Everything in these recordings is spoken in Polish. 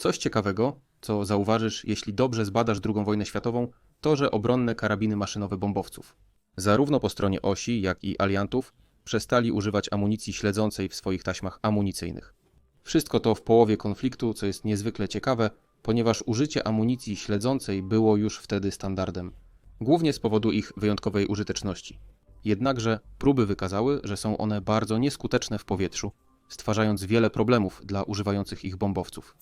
Coś ciekawego, co zauważysz, jeśli dobrze zbadasz II wojnę światową, to że obronne karabiny maszynowe bombowców. Zarówno po stronie osi, jak i aliantów przestali używać amunicji śledzącej w swoich taśmach amunicyjnych. Wszystko to w połowie konfliktu, co jest niezwykle ciekawe, ponieważ użycie amunicji śledzącej było już wtedy standardem, głównie z powodu ich wyjątkowej użyteczności. Jednakże próby wykazały, że są one bardzo nieskuteczne w powietrzu, stwarzając wiele problemów dla używających ich bombowców.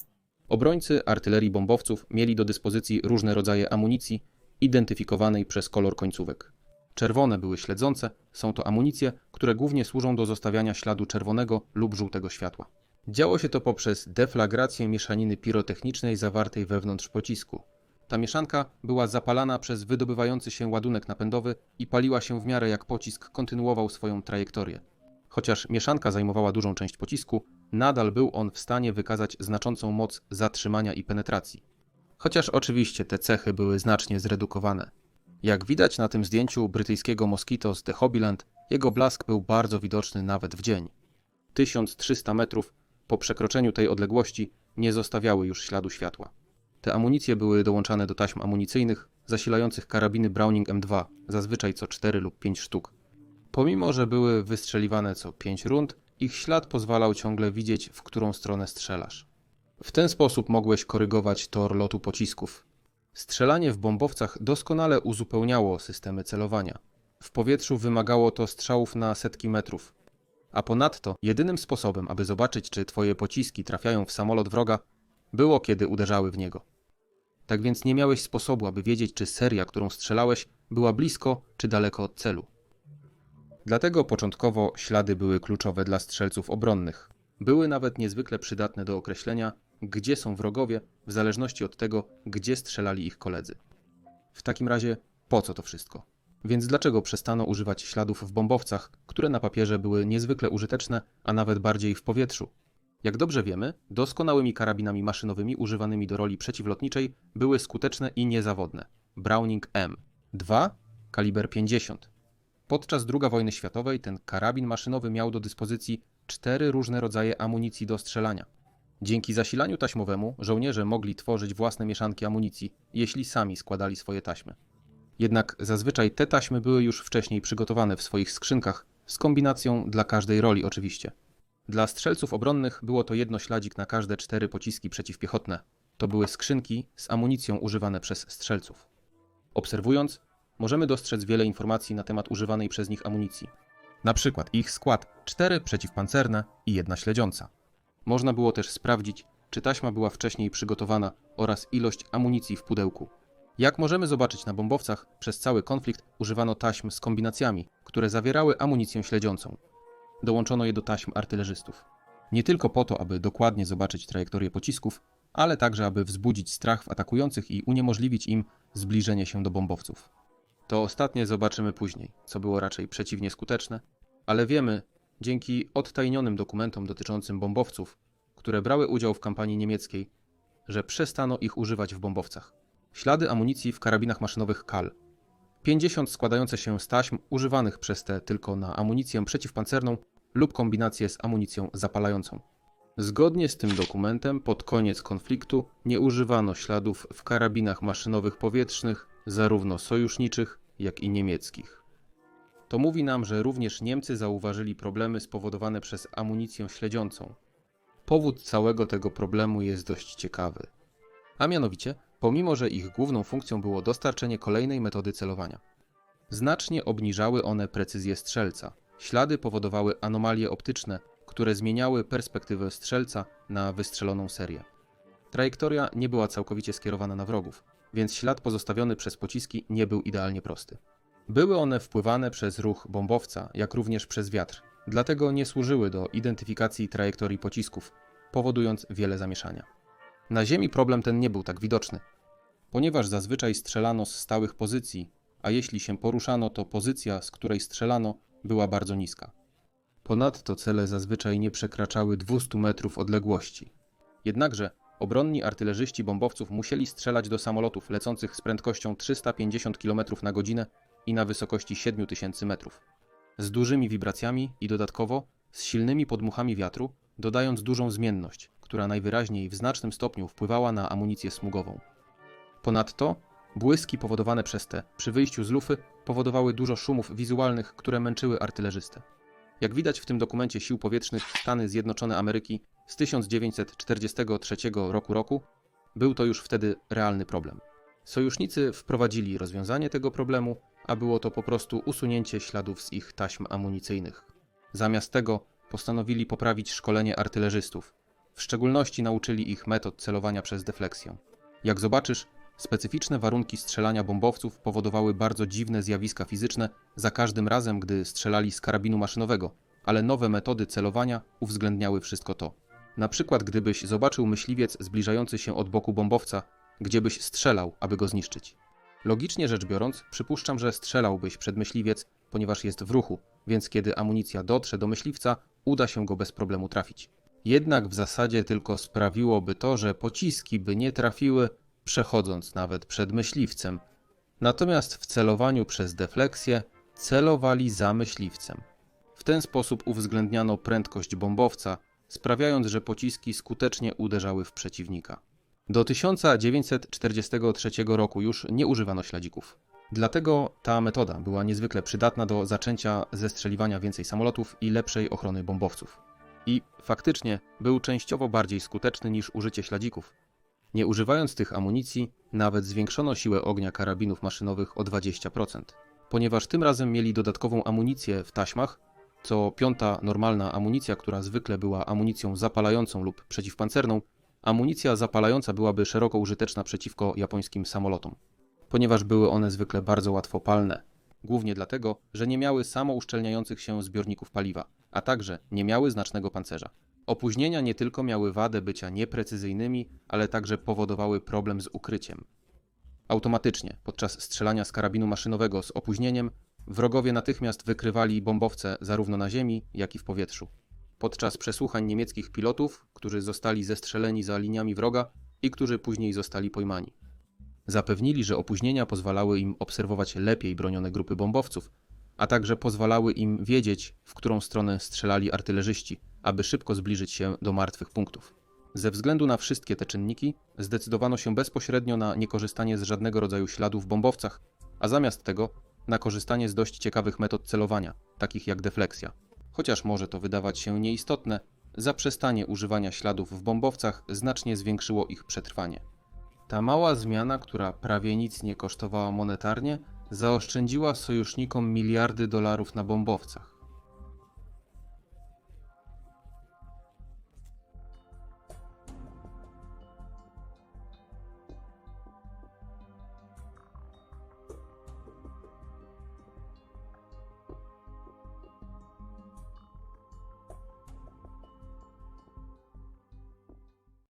Obrońcy artylerii bombowców mieli do dyspozycji różne rodzaje amunicji, identyfikowanej przez kolor końcówek. Czerwone były śledzące, są to amunicje, które głównie służą do zostawiania śladu czerwonego lub żółtego światła. Działo się to poprzez deflagrację mieszaniny pirotechnicznej zawartej wewnątrz pocisku. Ta mieszanka była zapalana przez wydobywający się ładunek napędowy i paliła się w miarę jak pocisk kontynuował swoją trajektorię. Chociaż mieszanka zajmowała dużą część pocisku, nadal był on w stanie wykazać znaczącą moc zatrzymania i penetracji. Chociaż oczywiście te cechy były znacznie zredukowane. Jak widać na tym zdjęciu brytyjskiego Mosquito z The Hobbyland, jego blask był bardzo widoczny nawet w dzień. 1300 metrów po przekroczeniu tej odległości nie zostawiały już śladu światła. Te amunicje były dołączane do taśm amunicyjnych zasilających karabiny Browning M2, zazwyczaj co 4 lub 5 sztuk. Pomimo, że były wystrzeliwane co 5 rund, ich ślad pozwalał ciągle widzieć, w którą stronę strzelasz. W ten sposób mogłeś korygować tor lotu pocisków. Strzelanie w bombowcach doskonale uzupełniało systemy celowania. W powietrzu wymagało to strzałów na setki metrów. A ponadto jedynym sposobem, aby zobaczyć, czy twoje pociski trafiają w samolot wroga, było kiedy uderzały w niego. Tak więc nie miałeś sposobu, aby wiedzieć, czy seria, którą strzelałeś, była blisko czy daleko od celu. Dlatego początkowo ślady były kluczowe dla strzelców obronnych. Były nawet niezwykle przydatne do określenia, gdzie są wrogowie, w zależności od tego, gdzie strzelali ich koledzy. W takim razie, po co to wszystko? Więc dlaczego przestano używać śladów w bombowcach, które na papierze były niezwykle użyteczne, a nawet bardziej w powietrzu? Jak dobrze wiemy, doskonałymi karabinami maszynowymi używanymi do roli przeciwlotniczej były skuteczne i niezawodne. Browning M. 2 kaliber 50. Podczas II wojny światowej ten karabin maszynowy miał do dyspozycji cztery różne rodzaje amunicji do strzelania. Dzięki zasilaniu taśmowemu żołnierze mogli tworzyć własne mieszanki amunicji, jeśli sami składali swoje taśmy. Jednak zazwyczaj te taśmy były już wcześniej przygotowane w swoich skrzynkach, z kombinacją dla każdej roli oczywiście. Dla strzelców obronnych było to jedno śladzik na każde cztery pociski przeciwpiechotne. To były skrzynki z amunicją używane przez strzelców. Obserwując, możemy dostrzec wiele informacji na temat używanej przez nich amunicji. Na przykład ich skład cztery przeciwpancerne i jedna śledziąca. Można było też sprawdzić, czy taśma była wcześniej przygotowana oraz ilość amunicji w pudełku. Jak możemy zobaczyć na bombowcach, przez cały konflikt używano taśm z kombinacjami, które zawierały amunicję śledziącą. Dołączono je do taśm artylerzystów. Nie tylko po to, aby dokładnie zobaczyć trajektorię pocisków, ale także, aby wzbudzić strach w atakujących i uniemożliwić im zbliżenie się do bombowców. To ostatnie zobaczymy później, co było raczej przeciwnie skuteczne, ale wiemy, dzięki odtajnionym dokumentom dotyczącym bombowców, które brały udział w kampanii niemieckiej, że przestano ich używać w bombowcach. Ślady amunicji w karabinach maszynowych KAL. 50 składające się z taśm używanych przez te tylko na amunicję przeciwpancerną lub kombinację z amunicją zapalającą. Zgodnie z tym dokumentem pod koniec konfliktu nie używano śladów w karabinach maszynowych powietrznych, zarówno sojuszniczych, jak i niemieckich. To mówi nam, że również Niemcy zauważyli problemy spowodowane przez amunicję śledziącą. Powód całego tego problemu jest dość ciekawy. A mianowicie, pomimo że ich główną funkcją było dostarczenie kolejnej metody celowania. Znacznie obniżały one precyzję strzelca. Ślady powodowały anomalie optyczne, które zmieniały perspektywę strzelca na wystrzeloną serię. Trajektoria nie była całkowicie skierowana na wrogów, więc ślad pozostawiony przez pociski nie był idealnie prosty. Były one wpływane przez ruch bombowca, jak również przez wiatr, dlatego nie służyły do identyfikacji trajektorii pocisków, powodując wiele zamieszania. Na Ziemi problem ten nie był tak widoczny, ponieważ zazwyczaj strzelano z stałych pozycji, a jeśli się poruszano, to pozycja, z której strzelano, była bardzo niska. Ponadto cele zazwyczaj nie przekraczały 200 metrów odległości. Jednakże obronni artylerzyści bombowców musieli strzelać do samolotów lecących z prędkością 350 km na godzinę i na wysokości 7000 metrów. Z dużymi wibracjami i dodatkowo z silnymi podmuchami wiatru, dodając dużą zmienność, która najwyraźniej w znacznym stopniu wpływała na amunicję smugową. Ponadto błyski powodowane przez te przy wyjściu z lufy powodowały dużo szumów wizualnych, które męczyły artylerzystę. Jak widać w tym dokumencie Sił Powietrznych Stany Zjednoczone Ameryki z 1943 roku roku, był to już wtedy realny problem. Sojusznicy wprowadzili rozwiązanie tego problemu, a było to po prostu usunięcie śladów z ich taśm amunicyjnych. Zamiast tego postanowili poprawić szkolenie artylerzystów. W szczególności nauczyli ich metod celowania przez defleksję. Jak zobaczysz, specyficzne warunki strzelania bombowców powodowały bardzo dziwne zjawiska fizyczne za każdym razem, gdy strzelali z karabinu maszynowego, ale nowe metody celowania uwzględniały wszystko to. Na przykład, gdybyś zobaczył myśliwiec zbliżający się od boku bombowca, gdzie byś strzelał, aby go zniszczyć. Logicznie rzecz biorąc, przypuszczam, że strzelałbyś przed myśliwiec, ponieważ jest w ruchu, więc kiedy amunicja dotrze do myśliwca, uda się go bez problemu trafić. Jednak w zasadzie tylko sprawiłoby to, że pociski by nie trafiły, przechodząc nawet przed myśliwcem. Natomiast w celowaniu przez defleksję celowali za myśliwcem. W ten sposób uwzględniano prędkość bombowca, sprawiając, że pociski skutecznie uderzały w przeciwnika. Do 1943 roku już nie używano śladzików. Dlatego ta metoda była niezwykle przydatna do zaczęcia zestrzeliwania więcej samolotów i lepszej ochrony bombowców. I faktycznie był częściowo bardziej skuteczny niż użycie śladzików. Nie używając tych amunicji, nawet zwiększono siłę ognia karabinów maszynowych o 20%, ponieważ tym razem mieli dodatkową amunicję w taśmach, co piąta normalna amunicja, która zwykle była amunicją zapalającą lub przeciwpancerną, amunicja zapalająca byłaby szeroko użyteczna przeciwko japońskim samolotom, ponieważ były one zwykle bardzo łatwopalne, głównie dlatego, że nie miały samouszczelniających się zbiorników paliwa, a także nie miały znacznego pancerza. Opóźnienia nie tylko miały wadę bycia nieprecyzyjnymi, ale także powodowały problem z ukryciem. Automatycznie, podczas strzelania z karabinu maszynowego z opóźnieniem, wrogowie natychmiast wykrywali bombowce zarówno na ziemi, jak i w powietrzu. Podczas przesłuchań niemieckich pilotów, którzy zostali zestrzeleni za liniami wroga i którzy później zostali pojmani. Zapewnili, że opóźnienia pozwalały im obserwować lepiej bronione grupy bombowców, a także pozwalały im wiedzieć, w którą stronę strzelali artylerzyści, aby szybko zbliżyć się do martwych punktów. Ze względu na wszystkie te czynniki, zdecydowano się bezpośrednio na niekorzystanie z żadnego rodzaju śladów w bombowcach, a zamiast tego na korzystanie z dość ciekawych metod celowania, takich jak defleksja. Chociaż może to wydawać się nieistotne, zaprzestanie używania śladów w bombowcach znacznie zwiększyło ich przetrwanie. Ta mała zmiana, która prawie nic nie kosztowała monetarnie, zaoszczędziła sojusznikom miliardy dolarów na bombowcach.